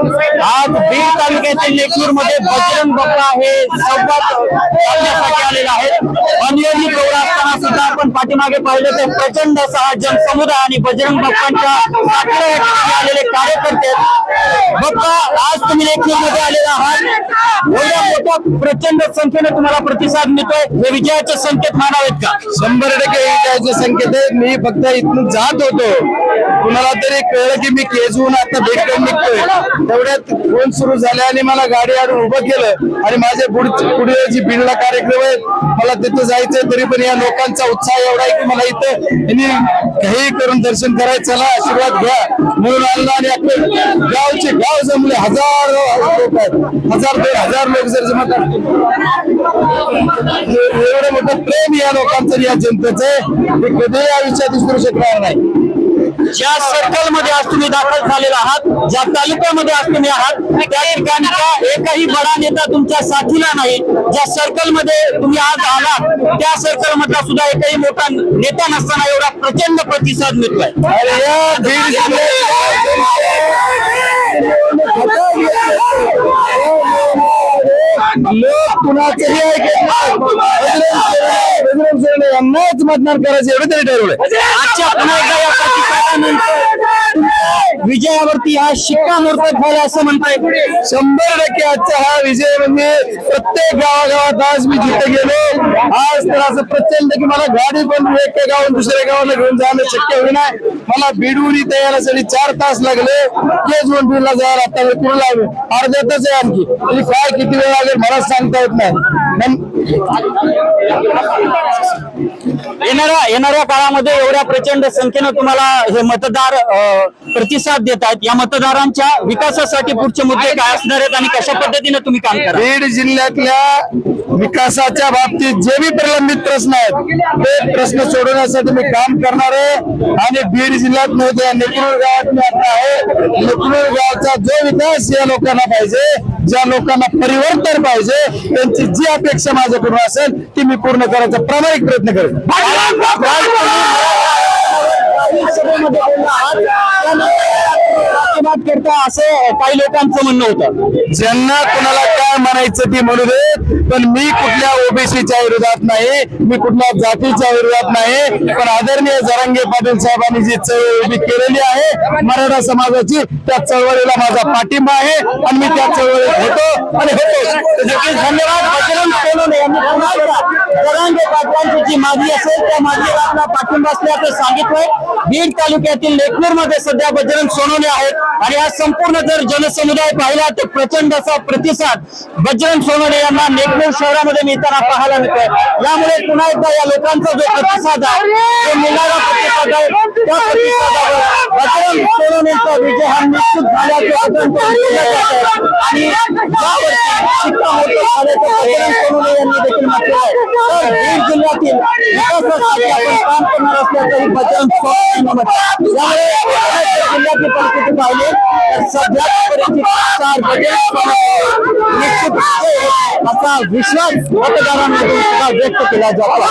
आज बीड तालुक्यातील लेकूरमध्ये बजरंग बाप्पा हे संवाद साधण्यासाठी आलेला आहे अनियमित दौरा असताना सुद्धा आपण पाठीमागे पाहिलं तर प्रचंड असा जनसमुदाय आणि बजरंग बाप्पांच्या आलेले आज तुम्ही मध्ये आलेला आहात. एवढ्या मोठ्या प्रचंड संख्येने तुम्हाला प्रतिसाद मिळतोय. हे विजयाचे संकेत मानावेत का? शंभर टक्के विजयाचे संकेत आहेत. मी फक्त इथून जात होतो. कुणाला तरी कळलं की मी केजून आता भेटून निघतोय. तेवढ्यात फोन सुरू झाले आणि मला गाडी आणून उभं केलं. आणि माझे पुढे जी बीडला कार्यक्रम आहे मला तिथं जायचंय तरी पण या लोकांचा उत्साह एवढा आहे की मला इथं यांनी काही करून दर्शन करायचं चला आशीर्वाद घ्या. म्हणून आणला आणि आपले गावचे गाव जमले. हजार लोक आहेत हजार दोन हजार लोक जर जमा करतील एवढं मोठं प्रेम या लोकांचं या जनतेचं आहे, हे कधीही आयुष्यात विसरू शकणार नाही. ज्या सर्कलमध्ये आज तुम्ही दाखल झालेला आहात ज्या तालुक्यामध्ये आज तुम्ही आहात त्या ठिकाणचा एकही बडा नेता तुमच्या साथीला नाही. ज्या सर्कलमध्ये तुम्ही आज आलात त्या सर्कल मधला सुद्धा एकही मोठा नेता नसताना एवढा प्रचंड प्रतिसाद मिळतोय अरे या बीड जिल्ह्यात लोक कुणाचंही ऐकत नाही. बजरंग सोनवणे- बजरंग सोनवणे यांनाच मतदान करायचं एवढं तरी ठरवलंय आजच्या पुन्हा एकदा विजयावरती हा शिक्कामोर्तब झाला असं म्हणताय. शंभर टक्के आजचा हा विजय म्हणजे प्रत्येक गावागावात आज मी जिथे गेलो आज तर असं प्रचंड की मला गाडी पण एका गावून दुसऱ्या गावाला घेऊन जाणं शक्य होईना. मला बिडून इथे यायसाठी चार तास लागले. तेच वन बीडला जायला आता मी पूर्ण लागले अर्ध्यातच आहे आणखी. तरी काय किती वेळ लागेल मला सांगता येत नाही. येणाऱ्या येणाऱ्या काळामध्ये एवढ्या प्रचंड संख्येनं तुम्हाला हे मतदार प्रतिसाद देत आहेत. या मतदारांच्या विकासासाठी पुढचे मुद्दे काय असणार आहेत आणि कशा पद्धतीने तुम्ही काम करा? बीड जिल्ह्यातल्या विकासाच्या बाबतीत जे बी प्रलंबित प्रश्न आहेत ते प्रश्न सोडवण्यासाठी मी काम करणार आहे. आणि बीड जिल्ह्यात नव्हते नेकरूर गावात मी आता आहे. नेकरूर गावचा जो विकास या लोकांना पाहिजे ज्या लोकांना परिवर्तन पाहिजे त्यांची जी अपेक्षा माझ्याकडून असेल ती मी पूर्ण करायचा प्रामाणिक प्रयत्न करेन. सभेमध्ये बोलला आहात, करता असं काही लोकांचं म्हणणं होतं. ज्यांना कुणाला काय म्हणायचं ती म्हणू दे पण मी कुठल्या ओबीसीच्या विरोधात नाही मी कुठल्या जातीच्या विरोधात नाही पण आदरणीय जरांगे पाटील साहेबांनी जी चळवळ उभी केलेली आहे मराठा समाजाची त्या चळवळीला माझा पाठिंबा आहे आणि मी त्या चळवळीत होतो आणि होतो धन्यवाद बजरंग सोनवणे यांनी पुन्हा एकदा जरांगे पाटलांची जी मागणी असेल त्या मागणीला आपला पाठिंबा असल्याचं सांगितलंय. बीड तालुक्यातील लेखनूरमध्ये सध्या बजरंग सोनवणे आहेत. आणि हा संपूर्ण जर जनसमुदाय पाहिला तर प्रचंड असा प्रतिसाद बजरंग सोनवणे यांना नेकनूर शहरामध्ये मिळताना पाहायला मिळतोय. यामुळे पुन्हा एकदा या लोकांचा जो प्रतिसाद आहे जो मिळणारा प्रतिसाद आहे त्या प्रतिसादावर बजरंग सोनवणेचा विजय हा निश्चित झाल्याचं आणि यावर्षी शिक्का आणि झाल्याचं बजरंग सोनवणे यांनी देखील म्हटलं आहे तर बीड जिल्ह्यातील विकासासाठी आपण काम करणार असल्याचंही बजरंग जिल्ह्याची परिस्थिती पाहिली तर सध्या निश्चित असा विश्वास मतदारांमधून सुद्धा व्यक्त केला जातो.